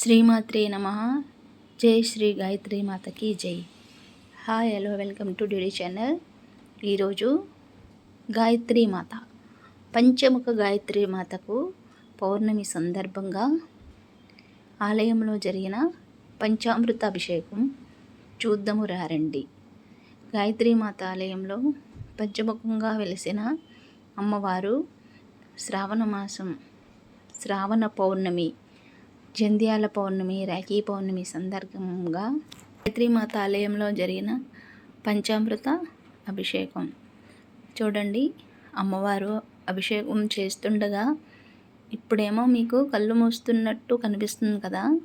శ్రీమాత్రే నమ. జై శ్రీ గాయత్రి మాతకి జై. Hi hello welcome to DD channel. ఈరోజు గాయత్రి మాత పంచముఖ గాయత్రి మాతకు పౌర్ణమి సందర్భంగా ఆలయంలో జరిగిన పంచామృత అభిషేకం చూద్దాము రారండి. గాయత్రి మాత ఆలయంలో పంచముఖంగా వెలిసిన అమ్మవారు శ్రావణ మాసం శ్రావణ పౌర్ణమి జంధ్యాల పౌర్ణమి రాఖీ పౌర్ణమి సందర్భంగా మాత ఆలయంలో జరిగిన పంచామృత అభిషేకం. చూడండి అమ్మవారు అభిషేకం చేస్తుండగా ఇప్పుడేమో మీకు కళ్ళు మూస్తున్నట్టు కనిపిస్తుంది కదా.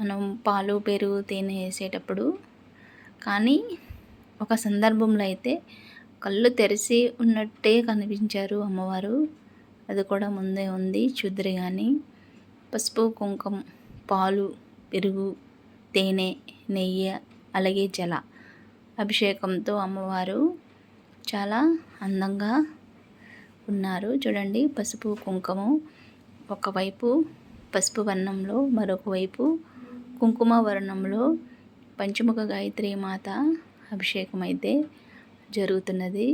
మనం పాలు పెరుగు తేనె వేసేటప్పుడు. కానీ ఒక సందర్భంలో అయితే కళ్ళు తెరిచి ఉన్నట్టే కనిపించారు అమ్మవారు. అది కూడా ముందే ఉంది చూద్దరు కానీ పసుపు కుంకుమ పాలు పెరుగు తేనె నెయ్యి అలాగే జల అభిషేకంతో అమ్మవారు చాలా అందంగా ఉన్నారు. చూడండి పసుపు కుంకుమ ఒకవైపు పసుపు వర్ణంలో మరొక వైపు కుంకుమ వర్ణంలో పంచముఖ గాయత్రి మాత అభిషేకం అయితే జరుగుతున్నది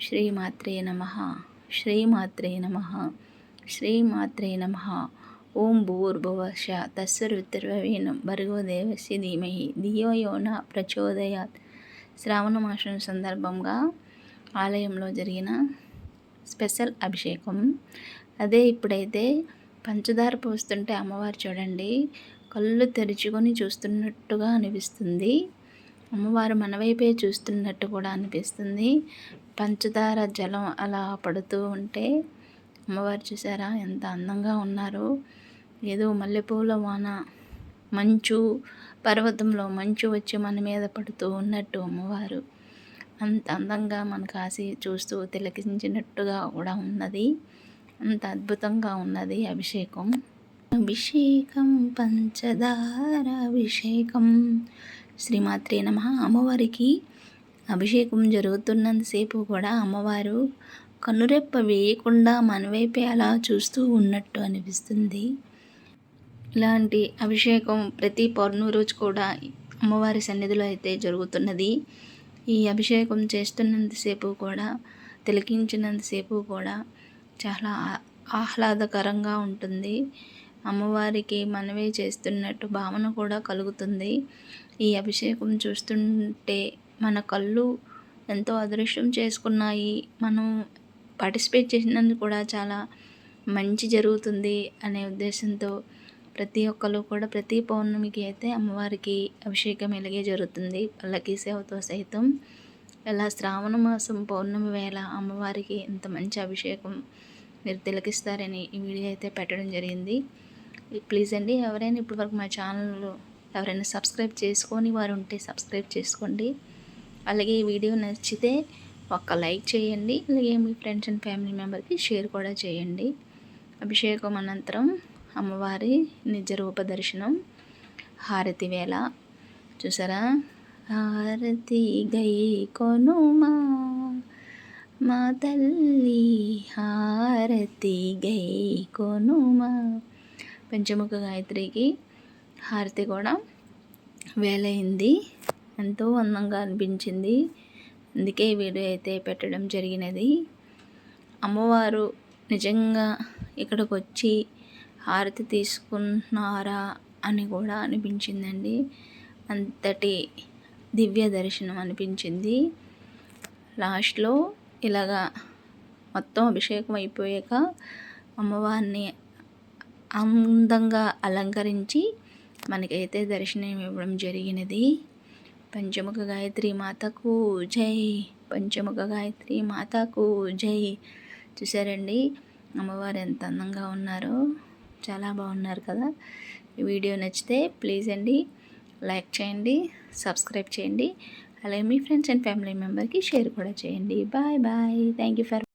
శ్రీమాత్రే నమ శ్రీమాత్రే నమ శ్రీమాత్రే నమ. ఓం భూర్భువశ తస్సరుద్రవీణం భర్గో దేవస్య ధీమహి ధియో యోన ప్రచోదయాత్ శ్రావణ మాసం సందర్భంగా ఆలయంలో జరిగిన స్పెషల్ అభిషేకం. అదే ఇప్పుడైతే పంచదార పోస్తుంటే అమ్మవారు చూడండి కళ్ళు తెరుచుకొని చూస్తున్నట్టుగా అనిపిస్తుంది. అమ్మవారు మన వైపే చూస్తున్నట్టు కూడా అనిపిస్తుంది. పంచదార జలం అలా పడుతూ ఉంటే అమ్మవారు చూసారా ఎంత అందంగా ఉన్నారో. ఏదో మల్లెపూల వాన మంచు పర్వతంలో మంచు వచ్చి మన మీద పడుతూ ఉన్నట్టు అమ్మవారు. అంత అందంగా మన కాసి చూస్తూ తిలకించినట్టుగా కూడా ఉన్నది. అంత అద్భుతంగా ఉన్నది అభిషేకం. అభిషేకం పంచదార అభిషేకం. శ్రీమాత్రే నమ అమ్మవారికి. అభిషేకం జరుగుతున్నంతసేపు కూడా అమ్మవారు కనురెప్ప వేయకుండా మనవైపే అలా చూస్తూ ఉన్నట్టు అనిపిస్తుంది. ఇలాంటి అభిషేకం ప్రతి పౌర్ణమి రోజు కూడా అమ్మవారి సన్నిధిలో అయితే జరుగుతున్నది. ఈ అభిషేకం చేస్తున్నంతసేపు కూడా తిలకించినంతసేపు కూడా చాలా ఆహ్లాదకరంగా ఉంటుంది. అమ్మవారికి మనమే చేస్తున్నట్టు భావన కూడా కలుగుతుంది. ఈ అభిషేకం చూస్తుంటే మన కళ్ళు ఎంతో అదృష్టం చేసుకున్నాయి. మనం పార్టిసిపేట్ చేసినందుకు కూడా చాలా మంచి జరుగుతుంది అనే ఉద్దేశంతో ప్రతి ఒక్కరు కూడా ప్రతి పౌర్ణమికి అయితే అమ్మవారికి అభిషేకం ఇలాగే జరుగుతుంది. పల్లకి సేవతో సైతం. ఇలా శ్రావణ మాసం పౌర్ణమి వేళ అమ్మవారికి ఇంత మంచి అభిషేకం మీరు తిలకిస్తారని ఈ వీడియో అయితే పెట్టడం జరిగింది. ప్లీజ్ అండి ఎవరైనా ఇప్పటివరకు మా ఛానల్లో ఎవరైనా సబ్స్క్రైబ్ చేసుకొని వారు ఉంటే సబ్స్క్రైబ్ చేసుకోండి. అలాగే ఈ వీడియో నచ్చితే ఒక్క లైక్ చేయండి. అలాగే మీ ఫ్రెండ్స్ అండ్ ఫ్యామిలీ మెంబర్కి షేర్ కూడా చేయండి. అభిషేకం అనంతరం అమ్మవారి నిజరూప దర్శనం. హారతి వేళ. చూసారా? హారతి గై కొనుమా. మా తల్లి హారతి గై కొనుమా. పంచముఖ గాయత్రికి హారతి కూడా వేలైంది. ఎంతో అందంగా అనిపించింది. అందుకే వీడియో అయితే పెట్టడం జరిగినది. అమ్మవారు నిజంగా ఇక్కడికి వచ్చి హారతి తీసుకున్నారా అని కూడా అనిపించిందండి. అంతటి దివ్య దర్శనం అనిపించింది. లాస్ట్లో ఇలాగా మొత్తం అభిషేకం అయిపోయాక అమ్మవారిని అందంగా అలంకరించి మనకైతే దర్శనం ఇవ్వడం జరిగినది. పంచముఖ గాయత్రి మాతకు జై పంచముఖ గాయత్రి మాతకు జై. చూసారండి అమ్మవారు ఎంత అందంగా ఉన్నారో. చాలా బాగున్నారు కదా. వీడియో నచ్చితే ప్లీజ్ అండి లైక్ చేయండి సబ్స్క్రైబ్ చేయండి. అలాగే మీ ఫ్రెండ్స్ అండ్ ఫ్యామిలీ మెంబర్కి షేర్ కూడా చేయండి. Bye bye. Thank you for